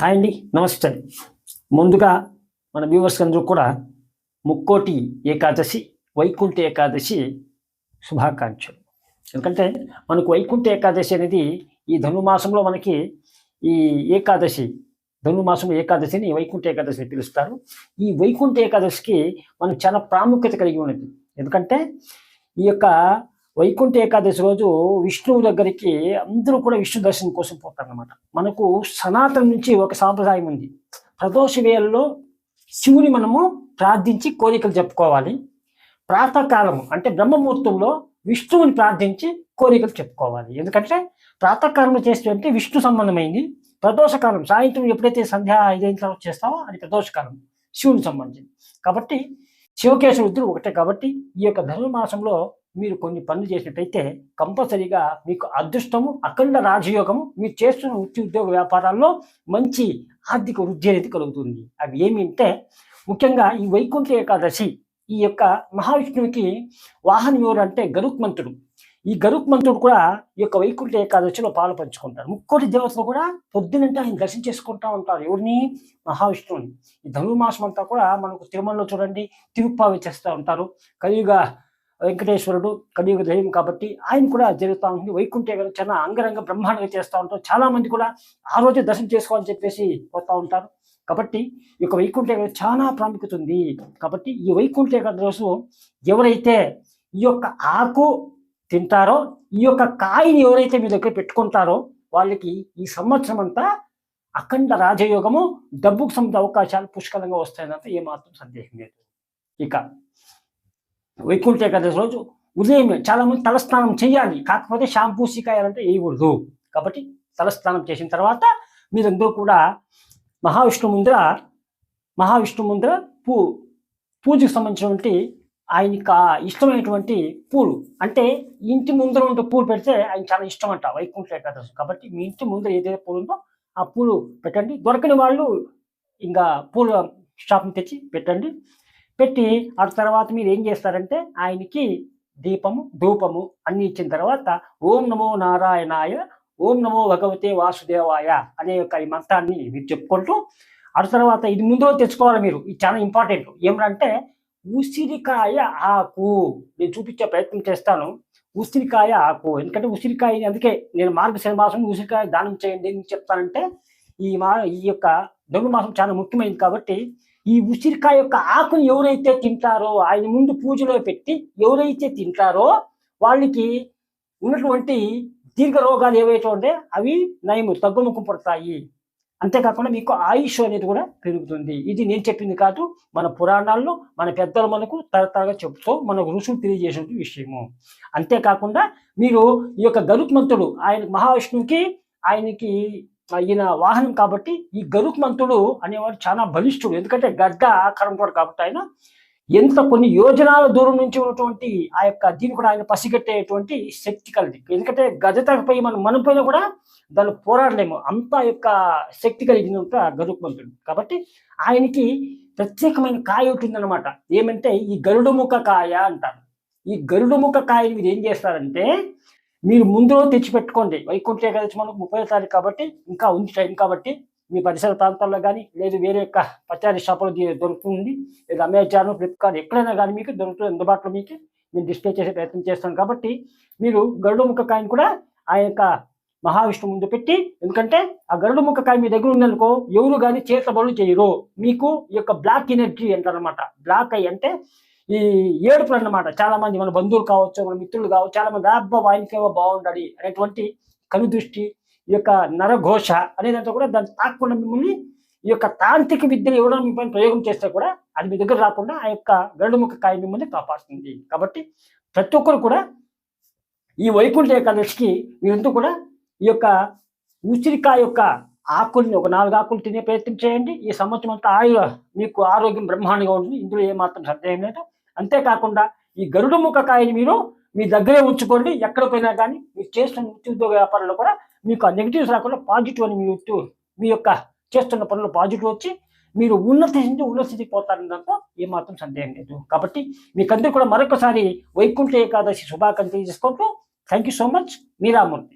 Hi అండి నమస్తే. ముందుగా మన వ్యూవర్స్ అందరూ కూడా ముక్కోటి ఏకాదశి వైకుంఠ ఏకాదశి శుభాకాంక్షలు. ఎందుకంటే మనకు వైకుంఠ ఏకాదశి అనేది ఈ ధనుమాసంలో మనకి ఈ ఏకాదశి ధనుమాసం ఏకాదశిని వైకుంఠ ఏకాదశిని పిలుస్తారు. ఈ వైకుంఠ ఏకాదశికి మనం చాలా ప్రాముఖ్యత కలిగి ఉన్నది. ఎందుకంటే ఈ యొక్క వైకుంఠ ఏకాదశి రోజు విష్ణువు దగ్గరికి అందరూ కూడా విష్ణు దర్శనం కోసం పోతారన్నమాట. మనకు సనాతన నుంచి ఒక సాంప్రదాయం ఉంది. ప్రదోష వేళల్లో శివుని మనము ప్రార్థించి కోరికలు చెప్పుకోవాలి. ప్రాతకాలం అంటే బ్రహ్మముహూర్తంలో విష్ణువుని ప్రార్థించి కోరికలు చెప్పుకోవాలి. ఎందుకంటే ప్రాతకాలంలో చేస్తే విష్ణు సంబంధమైంది. ప్రదోషకాలం సాయంత్రం ఎప్పుడైతే సంధ్య ఐదైన తర్వాత చేస్తావో అది ప్రదోషకాలం శివుని సంబంధించింది. కాబట్టి శివకేశవుద్దులు ఒకటే కాబట్టి ఈ యొక్క ధనుర్మాసంలో మీరు కొన్ని పనులు చేసినట్టయితే కంపల్సరీగా మీకు అదృష్టము అఖండ రాజయోగము మీరు చేస్తున్న వృత్తి ఉద్యోగ వ్యాపారాల్లో మంచి ఆర్థిక వృద్ధి అనేది కలుగుతుంది. అవి ఏమి అంటే ముఖ్యంగా ఈ వైకుంఠ ఏకాదశి ఈ యొక్క మహావిష్ణువుకి వాహనం ఎవరు అంటే గరుత్మంతుడు. ఈ గరుత్మంతుడు కూడా ఈ యొక్క వైకుంఠ ఏకాదశిలో పాలు పంచుకుంటారు ముక్కోటి దేవతలు కూడా పొద్దునంటే ఆయన దర్శనం చేసుకుంటా ఉంటారు. ఎవరిని? మహావిష్ణువుని. ఈ ధనుర్మాసం అంతా కూడా మనకు తిరుమలలో చూడండి తిరుప్పావి చేస్తూ ఉంటారు. కలియుగ వెంకటేశ్వరుడు కలియుగ దైవం కాబట్టి ఆయన కూడా జరుగుతూ ఉంటుంది. వైకుంఠ గారు చాలా అంగరంగ బ్రహ్మాండంగా చేస్తూ ఉంటారు. చాలా మంది కూడా ఆ రోజే దర్శనం చేసుకోవాలని చెప్పేసి పోతూ ఉంటారు. కాబట్టి ఈ యొక్క వైకుంఠ ఏకాదశి చాలా ప్రాముఖ్యత ఉంది. కాబట్టి ఈ వైకుంఠ ఏకాదశి రోజు ఎవరైతే ఈ యొక్క ఆకు తింటారో ఈ యొక్క కాయని ఎవరైతే మీ దగ్గర పెట్టుకుంటారో వాళ్ళకి ఈ సంవత్సరం అంతా అఖండ రాజయోగము డబ్బుకు సంబంధించిన అవకాశాలు పుష్కలంగా వస్తాయనంత ఏమాత్రం సందేహం లేదు. ఇక వైకుంఠ ఏకాదశి రోజు ఉదయం చాలామంది తలస్నానం చేయాలి. కాకపోతే షాంపూ సీకాయాలంటే వేయకూడదు. కాబట్టి తలస్నానం చేసిన తర్వాత మీరందరూ కూడా మహావిష్ణు ముందర మహావిష్ణు ముందర పూ పూజకు సంబంధించినటువంటి ఆయనకి ఇష్టమైనటువంటి పూలు. అంటే ఇంటి ముందర ఉంటే పూలు పెడితే ఆయన చాలా ఇష్టం అంట వైకుంఠ ఏకాదశి. కాబట్టి మీ ఇంటి ముందర ఏదైతే పూలు ఉందో ఆ పూలు పెట్టండి. దొరకని వాళ్ళు ఇంకా పూల షాప్ని తెచ్చి పెట్టండి. పెట్టి ఆ తర్వాత మీరు ఏం చేస్తారంటే ఆయనకి దీపము ధూపము అన్ని ఇచ్చిన తర్వాత ఓం నమో నారాయణాయ ఓం నమో భగవతే వాసుదేవాయ అనే యొక్క ఈ మంత్రాన్ని మీరు చెప్పుకుంటూ ఆ తర్వాత ఇది ముందు తెచ్చుకోవాలి మీరు. ఇది చాలా ఇంపార్టెంట్. ఏమంటే ఉసిరికాయ ఆకు. నేను చూపించే ప్రయత్నం చేస్తాను. ఉసిరికాయ ఆకు. ఎందుకంటే ఉసిరికాయ అందుకే నేను మార్గశిర మాసం ఉసిరికాయ దానం చేయండి అని చెప్తానంటే ఈ మా ఈ యొక్క ధనుర్మాసం చాలా ముఖ్యమైనది కాబట్టి ఈ ఉసిరికాయ యొక్క ఆకును ఎవరైతే తింటారో ఆయన ముందు పూజలో పెట్టి ఎవరైతే తింటారో వాళ్ళకి ఉన్నటువంటి దీర్ఘ రోగాలు ఏవైతే ఉంటే అవి నయము తగ్గుముఖం పడతాయి. అంతేకాకుండా మీకు ఆయుష్ అనేది కూడా పెరుగుతుంది. ఇది నేను చెప్పింది కాదు మన పురాణాల్లో మన పెద్దలు మనకు తరతరగా చెప్తూ మన ఋషులు తెలియజేసిన విషయము. అంతేకాకుండా మీరు ఈ యొక్క గరుత్మంతుడు ఆయన మహావిష్ణువుకి ఆయనకి ఈయన వాహనం కాబట్టి ఈ గరుత్మంతుడు అనేవాడు చాలా బలిష్ఠుడు. ఎందుకంటే గడ్డ ఆకారం కూడా కాబట్టి ఆయన ఎంత కొన్ని యోజనాల దూరం నుంచి ఉన్నటువంటి ఆ యొక్క దీన్ని కూడా ఆయన పసిగట్టేటువంటి శక్తి కలిగి ఎందుకంటే గజతపై మనం మన పైన కూడా దాన్ని పోరాడలేము. అంత యొక్క శక్తి కలిగిన గరుత్మంతుడు కాబట్టి ఆయనకి ప్రత్యేకమైన కాయ ఉంటుందన్నమాట. ఏమంటే ఈ గరుడుముఖ కాయ అంటారు. ఈ గరుడుముఖ కాయని మీరు ఏం చేస్తారంటే మీరు ముందులో తెచ్చిపెట్టుకోండి. వైకుంఠ ఏకాదశి మనకు ముప్పై తారీఖు కాబట్టి ఇంకా ఉంది టైం కాబట్టి మీ పరిసర ప్రాంతాల్లో కానీ లేదు వేరే యొక్క పచారీ షాపులో దొరుకుతుంది. లేదా అమెజాన్ ఫ్లిప్కార్ట్ ఎక్కడైనా కానీ మీకు దొరుకుతుంది. అందుబాటులో మీకు నేను డిస్ప్లే చేసే ప్రయత్నం చేస్తాను కాబట్టి మీరు గరుడు ముక్క కాయను కూడా ఆ యొక్క మహావిష్ణు ముందు పెట్టి ఎందుకంటే ఆ గరుడు ముక్క కాయ మీ దగ్గర ఉందనుకో ఎవరు కానీ చేత బలు చేయరు. మీకు ఈ యొక్క బ్లాక్ ఎనర్జీ అంటారనమాట బ్లాక్ అయ్యి అంటే ఈ ఏడుపులు అన్నమాట చాలా మంది మన బంధువులు కావచ్చు మన మిత్రులు కావచ్చు చాలా మంది అబ్బా వాయినికేవో బాగుండాలి అనేటువంటి కనుదృష్టి ఈ యొక్క నరఘోష అనేదంతా కూడా దాన్ని తాకుండా మిమ్మల్ని ఈ యొక్క తాంత్రిక విద్యను ఇవ్వడం మిమ్మల్ని ప్రయోగం చేస్తే కూడా అది మీ దగ్గర రాకుండా ఆ యొక్క గరుడుముఖ కాయ మిమ్మల్ని కాపాడుతుంది. కాబట్టి ప్రతి ఒక్కరు కూడా ఈ వైకుంఠ ఏకాదశికి మీరంతా కూడా ఈ యొక్క ఉసిరికాయ యొక్క ఆకుల్ని ఒక నాలుగు ఆకులు తినే ప్రయత్నం చేయండి. ఈ సంవత్సరం అంతా ఆయు మీకు ఆరోగ్యం బ్రహ్మాండంగా ఉంటుంది. ఇందులో ఏమాత్రం సందేహం లేదు. అంతేకాకుండా ఈ గరుడు ముఖ కాయని మీరు మీ దగ్గరే ఉంచుకోండి ఎక్కడ పోయినా కానీ మీరు చేస్తున్న ఉద్యోగ వ్యాపారంలో కూడా మీకు ఆ నెగిటివ్స్ రాకుండా పాజిటివ్ అని మీ మీ యొక్క చేస్తున్న పనులు పాజిటివ్ వచ్చి మీరు ఉన్నతి నుంచి ఉన్నత స్థితికి పోతారని దాంట్లో ఏమాత్రం సందేహం లేదు. కాబట్టి మీకందరూ కూడా మరొకసారి వైకుంఠ ఏకాదశి శుభాకాంక్షలు చేసుకుంటూ థ్యాంక్ యూ సో మచ్ మీరామూర్తి.